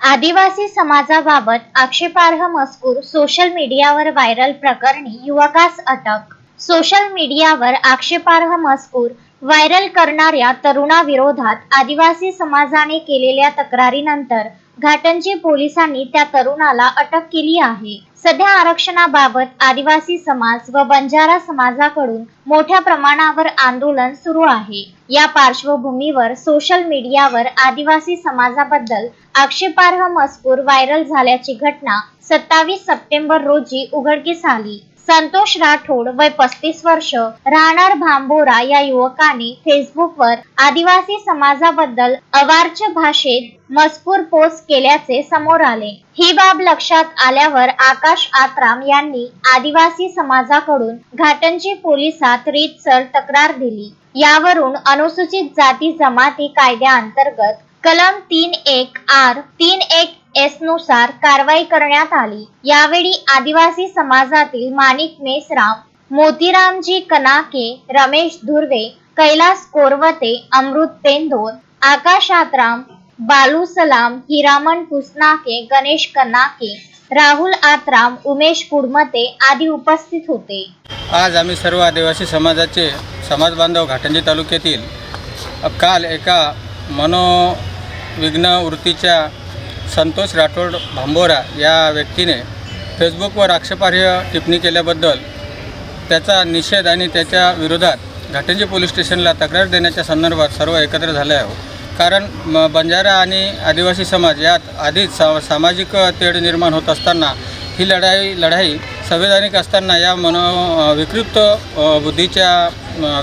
आदिवासी समाजाबाबत आक्षेपार्ह मजकूर सोशल मीडियावर व्हायरल प्रकरणी युवकास अटक. सोशल मीडियावर आक्षेपार्ह मजकूर व्हायरल करणाऱ्या तरुणाविरोधात आदिवासी समाजाने केलेल्या तक्रारीनंतर घाटंजी पोलिसांनी त्या तरुणाला अटक केली आहे. सध्या आरक्षणाबाबत आदिवासी समाज व बंजारा समाजाकडून मोठ्या प्रमाणावर आंदोलन सुरू आहे. या पार्श्वभूमीवर सोशल मीडियावर आदिवासी समाजाबद्दल आक्षेपार्ह मजकूर व्हायरल झाल्याची घटना सत्तावीस सप्टेंबर रोजी उघडकीस आली. संतोष राठोड वय पस्तीस वर्ष राहणार भांबोरा या युवकाने फेसबुकवर आदिवासी समाजाबद्दल अवार्च भाषेत मजकूर पोस्ट केल्याचे समोर आले. ही बाब लक्षात आल्यावर आकाश आत्राम यांनी आदिवासी समाजाकडून घाटंजी पोलिसात रीतसर तक्रार दिली. यावरून अनुसूचित जाती जमाती कायद्याअंतर्गत कलम तीन एक आर तीन एक एसनुसार कारवाई करण्यात आली. यावेळी आदिवासी समाजातील माणिक मेसराम मोतीरामजी कनाके रमेश धुर्वे कैलास कोरवते अमृत पेंदोर आकाश आत्राम बालू सलाम हिरामण पुसनाके गणेश कनाके राहुल आत्राम उमेश कुडमते आदी उपस्थित होते. आज आम्ही सर्व आदिवासी समाजाचे समाज बांधव घाटंजी तालुक्यातील काल एका मनोविघ्न वृत्तीच्या संतोष राठोड भांबोरा या व्यक्तीने फेसबुकवर आक्षेपार्ह टिप्पणी केल्याबद्दल त्याचा निषेध आणि त्याच्या विरोधात घाटंजी पोलीस स्टेशनला तक्रार देण्याच्या संदर्भात सर्व एकत्र झाले आहोत. कारण म बंजारा आणि आदिवासी समाज यात आधीच सा सामाजिक तेढ निर्माण होत असताना ही लढाई लढाई संवैधानिक असताना या मनो विकृत बुद्धीच्या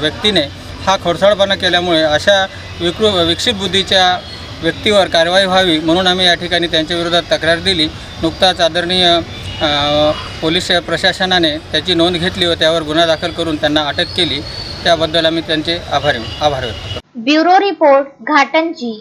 व्यक्तीने हा खोडसाळपणा केल्यामुळे अशा विकृ विकसित बुद्धीच्या व्यक्तीवर कारवाई व्हावी म्हणून आम्ही या ठिकाणी त्यांच्या विरोधात तक्रार दिली. नुकताच आदरणीय पोलीस प्रशासनाने त्याची नोंद घेतली व त्यावर गुन्हा दाखल करून त्यांना अटक केली. त्याबद्दल आम्ही त्यांचे आभारी आभार व्यक्त ब्युरो रिपोर्ट घाटंची